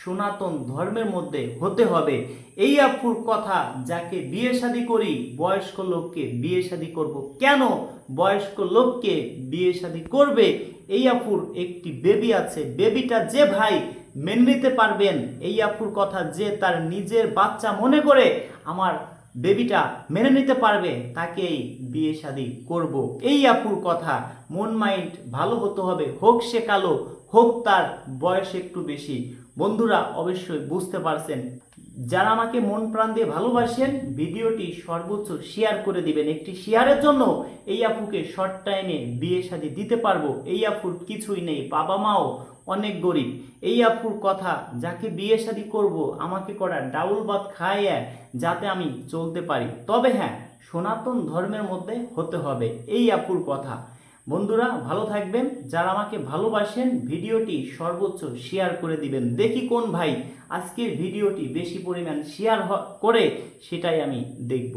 সনাতন ধর্মের মধ্যে হতে হবে। এই আপুর কথা যাকে বিয়ে শাদি করি, বয়স্ক লোককে বিয়ে শাদি করব কেন? বয়স্ক লোককে বিয়ে শাদি করবে? এই আপুর একটি বেবি আছে। বেবিটা যে ভাই, মেনে নিতে পারবেন। এই আপুর কথা যে তার নিজের বাচ্চা মনে করে, আমার বেবিটা মেনে নিতে পারবে, তাকেই বিয়ে শাদী করব। এই আপুর কথা মন মাইন্ড ভালো হতে হবে, হোক সে কালো, হোক তার বয়স একটু বেশি। বন্ধুরা অবশ্যই বুঝতে পারছেন যারা আমাকে মন প্রাণ দিয়ে ভালোবাসেন, ভিডিওটি সর্বোচ্চ শেয়ার করে দিবেন একটি শেয়ারের জন্য। এই আপুকে শর্ট টাইমে বিয়ে শাদি দিতে পারব। এই আপুর কিছুই নেই, বাবা মাও অনেক গরিব। এই আপুর কথা, যাকে বিয়ে শাদি করব, আমাকে করা ডাউল বাদ খাইয়ে যাতে আমি চলতে পারি। তবে হ্যাঁ সনাতন ধর্মের মধ্যে হতে হবে। এই আপুর কথা। বন্ধুরা, ভালো থাকবেন। যারা আমাকে ভালোবাসেন, ভিডিওটি সর্বোচ্চ শেয়ার করে দিবেন। দেখি কোন ভাই আজকের ভিডিওটি বেশি পরিমাণ শেয়ার করে, সেটাই আমি দেখব।